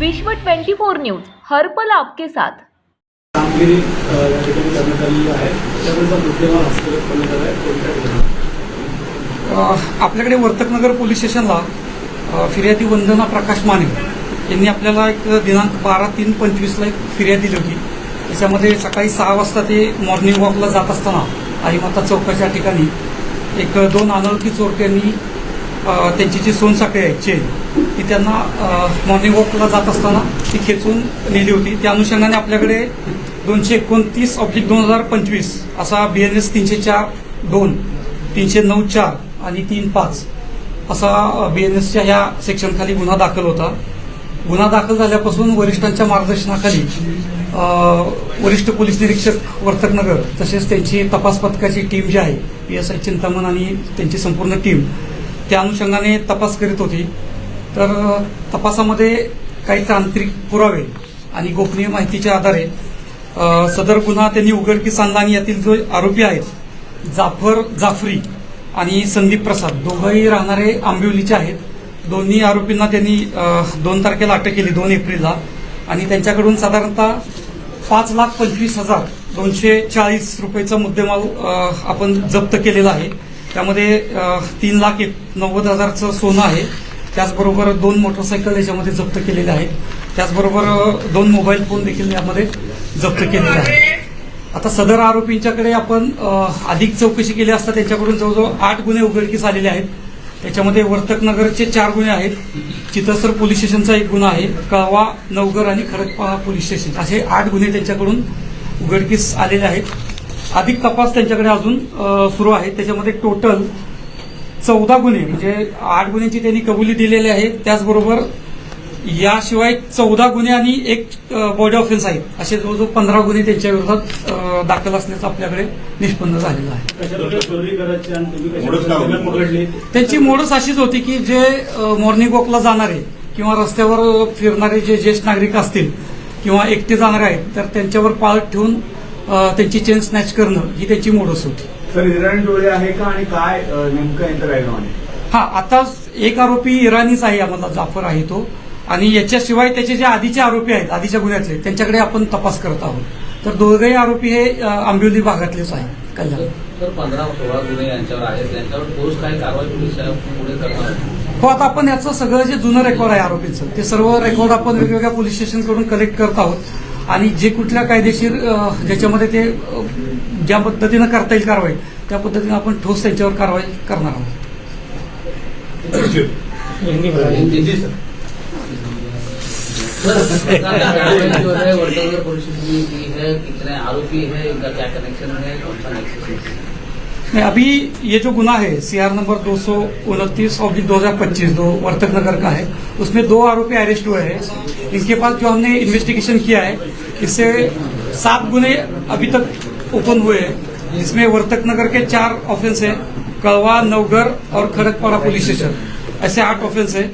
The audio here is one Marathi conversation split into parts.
विश्व 24 न्यूज हर्पल आपके साथ. कामगिरी अ, या ठिकाणी करण्यात आलेली आहे त्यामुळे मुद्देमाल हस्तगत करण्यात आला आहे कोणत्या ठिकाणी? अ, आपल्याकडे वर्तकनगर पोलीस स्टेशनला फिर्यादी वंदना प्रकाश माने यांनी आपल्याला एक दिनांक बारा तीन पंचवीसला एक फिर्याद दिली होती. त्याच्यामध्ये सकाळी सहा वाजता ते मॉर्निंग वॉकला जात असताना आईमाता चौकाच्या ठिकाणी एक दोन अनोळखी चोरट्यांनी त्यांची जी सोनसाखळी आहे चेन ती त्यांना मॉर्निंग वॉकला जात असताना ती खेचून नेली होती. त्या अनुषंगाने आपल्याकडे दोनशे एकोणतीस ऑब्लिक दोन हजार पंचवीस असा बी एन एस तीनशे चार दोन तीनशे नऊ चार आणि तीन पाच असा बी एन एसच्या ह्या सेक्शनखाली गुन्हा दाखल होता. गुन्हा दाखल झाल्यापासून वरिष्ठांच्या मार्गदर्शनाखाली वरिष्ठ पोलीस निरीक्षक वर्तकनगर तसेच त्यांची तपास पथकाची टीम जी आहे पी एस आय चिंतामण आणि त्यांची संपूर्ण टीम त्या अनुषंगाने तपास करीत होती. तर तपासामध्ये काही तांत्रिक पुरावे आणि गोपनीय माहितीच्या आधारे सदर गुन्हा त्यांनी उघडकीस आणला आणि यातील जो आरोपी आहेत जाफर जाफरी आणि संदीप प्रसाद दोघंही राहणारे आंबिवलीचे आहेत. दोन्ही आरोपींना त्यांनी दोन तारखेला अटक केली दोन एप्रिलला. आणि त्यांच्याकडून साधारणतः पाच लाख पंचवीस हजार दोनशे चाळीस रुपयेचा मुद्देमाल आपण जप्त केलेला आहे. त्यामध्ये तीन लाख एक नव्वद हजारचं सोनं आहे. त्याचबरोबर दोन मोटरसायकल याच्यामध्ये जप्त केलेले आहेत. त्याचबरोबर दोन मोबाईल फोन देखील यामध्ये जप्त केलेले आहेत. आता सदर आरोपींच्याकडे आपण अधिक चौकशी केली असता त्यांच्याकडून जवळजवळ आठ गुन्हे उघडकीस आलेले आहेत. त्याच्यामध्ये वर्तकनगरचे चार गुन्हे आहेत. चितसर पोलीस स्टेशनचा एक गुन्हा आहे. कळवा नवगर आणि खडकपाहा पोलीस स्टेशन असे आठ गुन्हे त्यांच्याकडून उघडकीस आलेले आहेत. अधिक तपास त्यांच्याकडे अजून सुरू आहे. त्याच्यामध्ये टोटल चौदा गुन्हे म्हणजे आठ गुन्ह्यांची त्यांनी कबुली दिलेली आहे. त्याचबरोबर याशिवाय चौदा गुन्हे आणि एक बॉडी ऑफेन्स आहेत. असे जवळजवळ पंधरा गुन्हे त्यांच्या विरोधात दाखल असल्याचं आपल्याकडे निष्पन्न झालेलं आहे. त्यांची मोडच अशीच होती की जे मॉर्निंग वॉकला जाणारे किंवा रस्त्यावर फिरणारे जे ज्येष्ठ नागरिक असतील किंवा एकटे जाणारे आहेत तर त्यांच्यावर पाळत ठेवून त्यांची चेन स्नॅच करणं ही त्यांची मोडच होती. सर इराणी डोळे आहे का आणि काय नेमकं बॅकग्राऊंड आहे? हा आता एक आरोपी इराणीच आहे आम्हाला जाफर आहे तो. आणि याच्याशिवाय त्याचे जे आधीचे आरोपी आहेत आधीच्या गुन्ह्यातले त्यांच्याकडे आपण तपास करत आहोत. तर दोघेही आरोपी हे आंबिवली भागातलेच आहेत. कल्याण तर पंधरा सोळा गुन्हे यांच्यावर आहेत. ठोस काही कारवाई पोलीस करणार? आहेत. हो आता आपण याचं सगळं जे जुनं रेकॉर्ड आहे आरोपीचं ते सर्व रेकॉर्ड आपण वेगवेगळ्या पोलीस स्टेशनकडून कलेक्ट करत आहोत. आणि जे कुठल्या कायदेशीर ज्याच्यामध्ये ते ज्या पद्धतीनं करता येईल कारवाई त्या पद्धतीनं आपण ठोस त्यांच्यावर कारवाई करणार आहोत. आरोपी है इनका क्या कनेक्शन है कौन सा नेक्सस नहीं, अभी ये जो गुना है सीआर नंबर दो सौ उनतीस ऑब्लिक दो हज़ार पच्चीस दो वर्तक नगर का है उसमें दो आरोपी अरेस्ट हुए हैं। इनके पास जो हमने इन्वेस्टिगेशन किया है इससे सात गुने अभी तक ओपन हुए हैं। इसमें वर्तक नगर के चार ऑफेंस है कड़वा नवगर और खड़गपाड़ा पुलिस स्टेशन ऐसे आठ ऑफेंस है।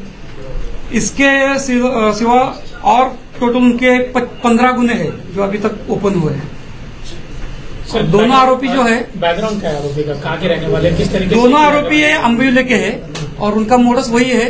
इसके सिवा और टोटल उनके पंद्रह गुने हैं जो अभी तक ओपन हुए हैं। सर, दोनों आरोपी जो है बैकग्राउंड क्या है आरोपी का? कहाँ के रहने वाले किस तरीके से दोनों आरोपी? है अम्बिवले के है और उनका मोडस वही है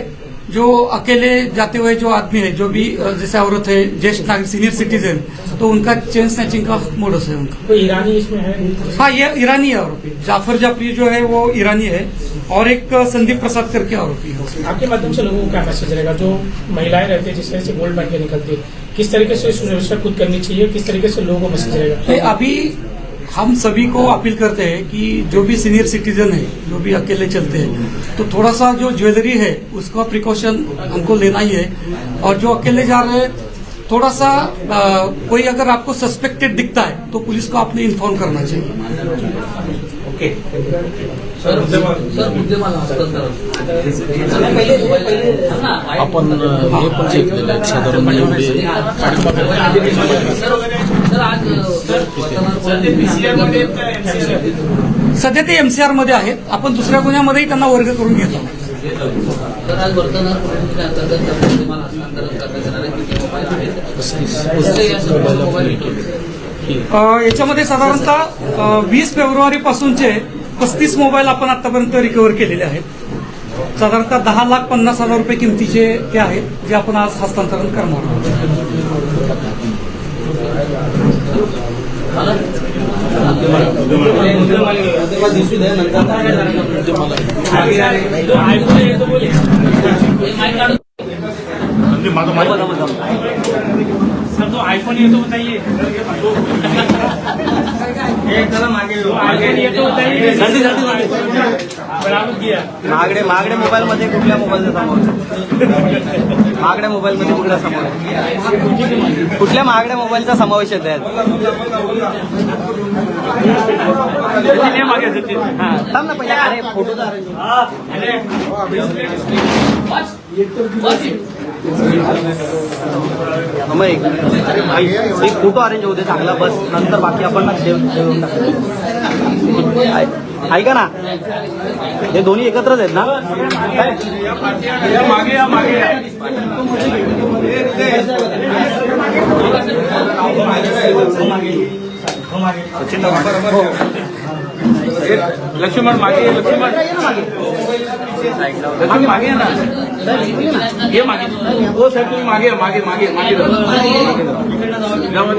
जो अकेले जाते हुए जो आदमी है जो भी जैसे औरत है ज्येष्ठ नागरिक सीनियर सिटीजन तो उनका चेन स्नैचिंग का मोडस है उनका। कोई ईरानी इसमें है? हाँ ये ईरानी है आरोपी। जाफ़र जाफरी जो है वो ईरानी है और एक संदीप प्रसाद करके आरोपी है। आपके माध्यम से लोगों को क्या मैसेज रहेगा? जो महिलाएँ रहती है जिस तरह से गोल्ड के निकलती है किस तरीके से सुरक्षा खुद करनी चाहिए? किस तरीके से लोगों को मैसेज रहेगा? अभी हम सभी को अपील करते हैं कि जो भी सीनियर सिटीजन है जो भी अकेले चलते हैं तो थोड़ा सा जो ज्वेलरी है उसका प्रिकॉशन हमको लेना ही है। और जो अकेले जा रहे हैं थोड़ा सा आ, कोई अगर आपको सस्पेक्टेड दिखता है तो पुलिस को आपने इन्फॉर्म करना चाहिए। सर सर मुद्देमाल आपण हे पण घेतलेलं आहे. साधारण सध्या ते एमसीआरमध्ये आहेत. आपण दुसऱ्या गुन्ह्यामध्येही त्यांना वर्ग करून घेत. आज वर्तमान हस्तांतरण करण्यात येणार आहे मोबाईल आहेत याच्यामध्ये साधारणतः वीस फेब्रुवारी पासूनचे पस्तीस मोबाईल आपण आतापर्यंत रिकव्हर केलेले आहेत. साधारणतः दहा लाख पन्नास हजार रुपये किमतीचे ते आहेत जे आपण आज हस्तांतरण करणार आहोत. तो आयफोन येतो बताइए आयफोन येतो बताइए बराबर किया महागडे महागडे मोबाईल मध्ये कुठल्या मोबाईलचा समावेश महागड्या मोबाईल मध्ये कुठला समावेश कुठल्या महागड्या मोबाईलचा समावेश आहे त्यात हा, थांब ना पहिला. अरे फोटो मग एक एक फोटो अरेंज होते चांगला बस. नंतर बाकी आपण ऐका ना? हे दोन्ही एकत्रच आहेत ना? लक्ष्मण मागे लक्ष्मण. लक्ष्मण मागे ना हे मागे हो साहेब तुम्ही मागे मागे मागे. मागे मागे. जाऊन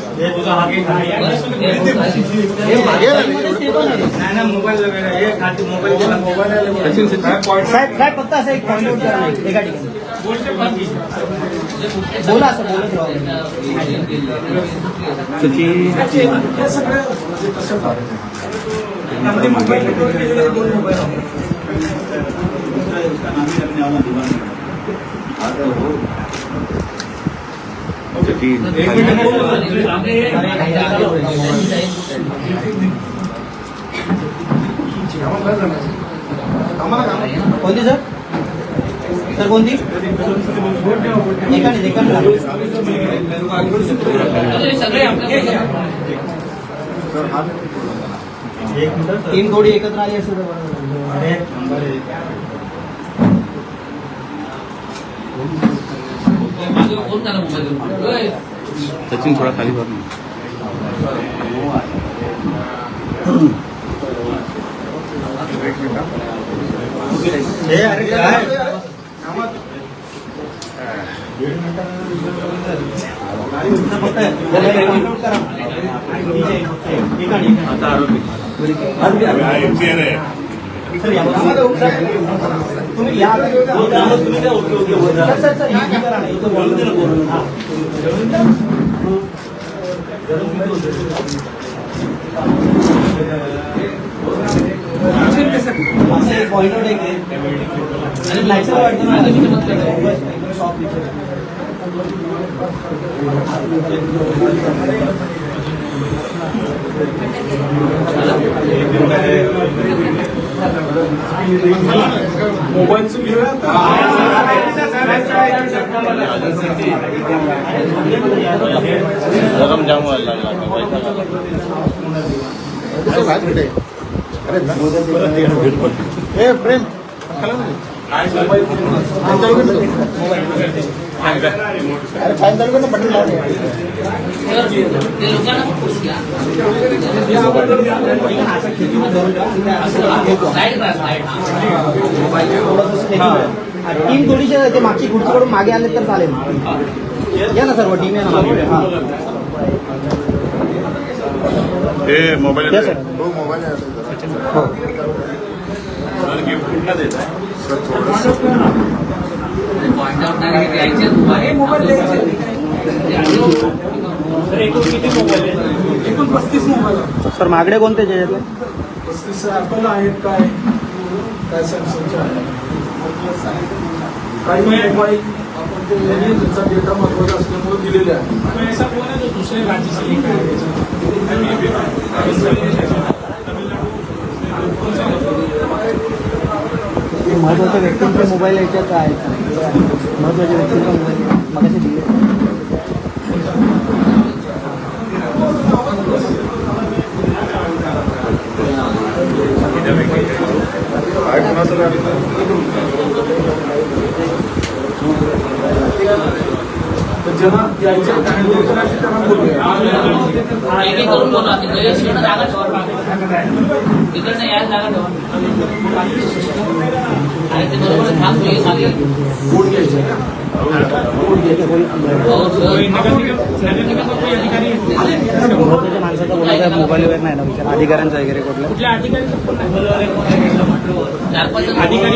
मोबाईल वगैरे मागच्या साहेब साहेब फक्त असं एक पॉईंट एका ठिकाणी बोला. असं बोलत कोणती सर? सर कोणती एकाने एकाने सगळे आपल्या टीम थोडी एकत्र आली असेल तर बरं झालं. मागे फोन करा मोबाईल सचिन थोडा खाली बघ ना बोलून हा. out आहे आणि natural वाटतं. Shop इथे. मोबाईलचं घेऊया गरम जाम व्हायला लागला. आता, वैताग मोबाईल ते लोकांना पण पुढे घ्या. साईड करा, साईड. टीम थोडीशी ते मागची खुर्चीकडून मागे आले तर चालेल या ना सर्व टीम या ना मागे हा. हे मोबाईल या सर हो पॉइंट आउट द्यायचे एकूण पस्तीस मोबाईल सर मागडे कोणते जे आहेत? पस्तीस ॲपल आहेत काय काय सॅमसंगचे आहेत काही मोबाईल आपण ते त्यांचा डेटा महत्त्वाचा असल्यामुळे दिलेले आहे ऐसा फोन है जो राज्य से महत्त्वाच्या व्यक्तींचे मोबाईल याच्यात आहेत महत्त्वाच्या व्यक्ती मोबाईल मगाशी दिले तर ज्यांना करून बोला तिकडे जागा ठेवा जागा ठेवा हो, माणसाचा कोणाचा मोबाईलवर नाही ना? विचार अधिकाऱ्यांचा वगैरे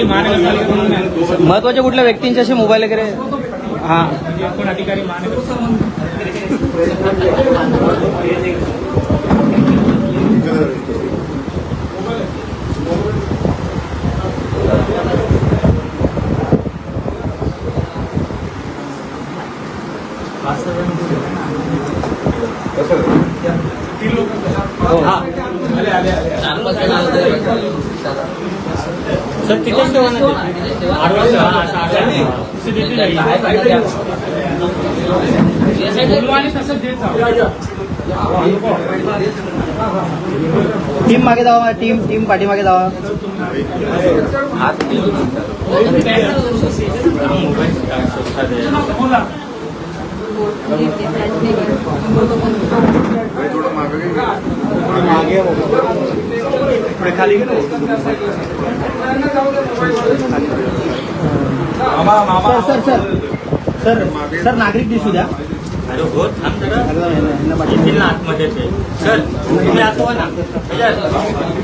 महानगरपालिका महत्त्वाच्या कुठल्या व्यक्तींचे असे मोबाईल वगैरे? हां. कोण अधिकारी महानगर चार पाच जण आले तर सर तिथेच ठेवा ना तिथेच ठेवा. आडवा ठेवा, असं आडवा. तिथे देते नाही. या साईडला बोलवाने तसंच देत जाऊ. या, या. टीम मागे जावा टीम टीम पाठीमागे जावा. सर सर सर सर सर नागरिक दिसू द्या.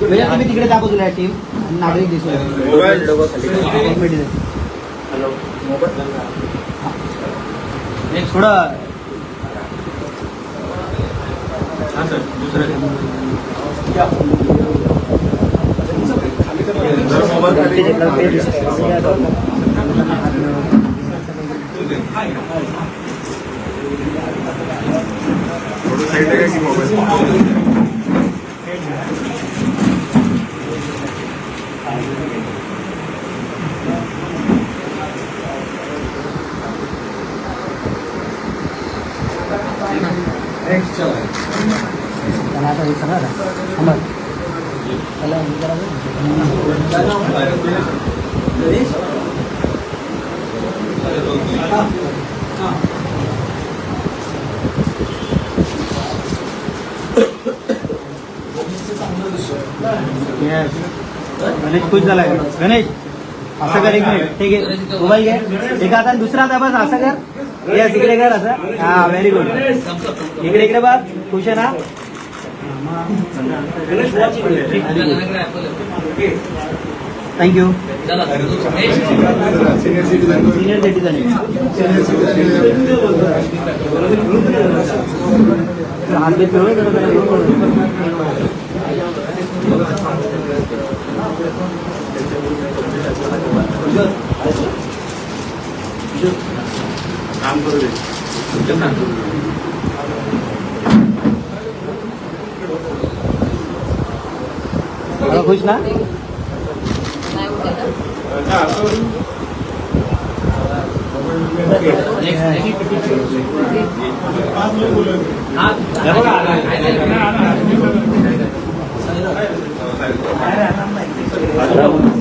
भैया तुम्ही तिकडे दाखवू तुला टीम नागरिक दिसू द्या एक मिनिट दे. थोडं त्याला आता हे सगळं आता. थांबा. त्याला हे करावं. Yes. गणेश खुश झालाय गणेश असं कर एक मिनिट ठीक आहे मोबाईल घे एक आता दुसरा आता बस असं कर येस इकडे कर असं हा व्हेरी गुड इकडे इकडे बघ. खुश आहे ना? थँक्यू सिनियर सिटीजन हात फिरवू जरा जरा. बड़ा खुश ना?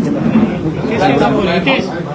एवढं फोन आहे नाही